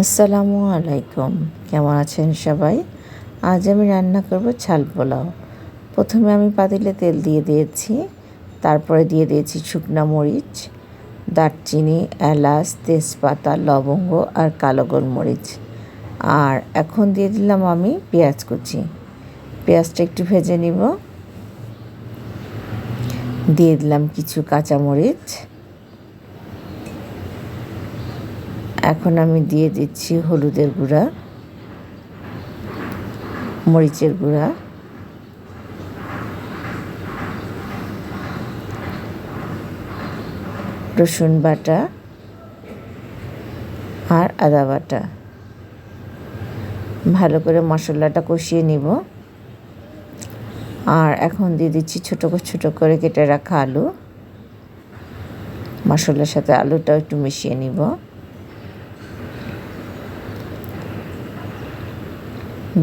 আসসালামু আলাইকুম। কেমন আছেন সবাই? আজ আমি রান্না করব ছাল পোলাও। প্রথমে আমি পাতিলে তেল দিয়ে দিয়েছি, তারপরে দিয়ে দিয়েছি শুকনা মরিচ, দারচিনি, এলাচ, তেজপাতা, লবঙ্গ আর কালো গোলমরিচ। আর এখন দিয়ে দিলাম আমি পেঁয়াজ কুচি। পেঁয়াজটা একটু ভেজে নিব। দিয়ে দিলাম কিছু কাঁচামরিচ। এখন আমি দিয়ে দিচ্ছি হলুদের গুঁড়া, মরিচের গুঁড়া, রসুন বাটা আর আদা বাটা। ভালো করে মশলাটা কষিয়ে নিব। আর এখন দিয়ে দিচ্ছি ছোটো ছোটো করে কেটে রাখা আলু। মশলার সাথে আলুটাও একটু মিশিয়ে নিব।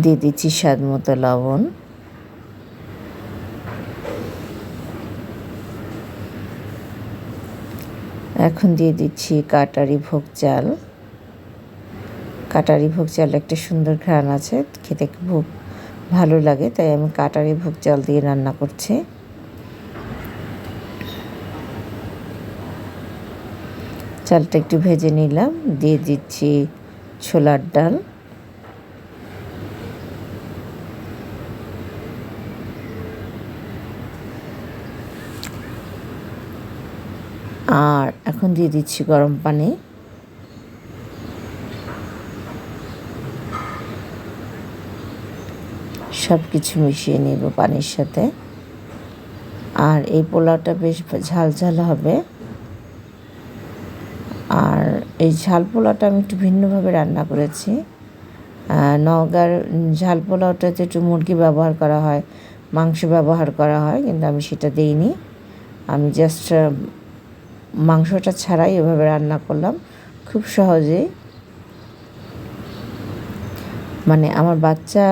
দিয়ে দিচ্ছি স্বাদ মতো লবণ। এখন দিয়ে দিচ্ছি কাটারি ভোগ চাল। কাটারি ভোগ চাল একটা সুন্দর ঘ্রাণ আছে, খেতে খুব ভালো লাগে, তাই আমি কাটারি ভোগ চাল দিয়ে রান্না করছি। চালটা একটু ভেজে নিলাম, দিয়ে দিচ্ছি ছোলার ডাল। আর এখন দিয়ে দিচ্ছি গরম পানি। সব কিছু মিশিয়ে নেব পানির সাথে। আর এই পোলাওটা বেশ ঝাল ঝাল হবে। আর এই ঝাল পোলাওটা আমি একটু ভিন্নভাবে রান্না করেছি। নওগাঁর ঝাল পোলাওটাতে একটু মুরগি ব্যবহার করা হয়, মাংস ব্যবহার করা হয়, কিন্তু আমি সেটা দিইনি। আমি জাস্ট মাংসটা ছাড়াই এভাবে রান্না করলাম। খুব সহজেই মানে আমার বাচ্চা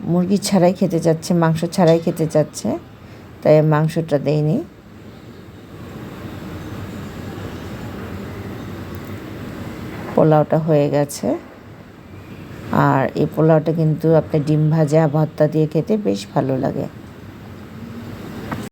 মুরগি ছাড়াই খেতে চাচ্ছে, মাংস ছাড়াই খেতে চাচ্ছে, তাই মাংসটা দেইনি। পোলাওটা হয়ে গেছে। আর এই পোলাওটা কিন্তু আপনি ডিম ভাজা, ভর্তা দিয়ে খেতে বেশ ভালো লাগে।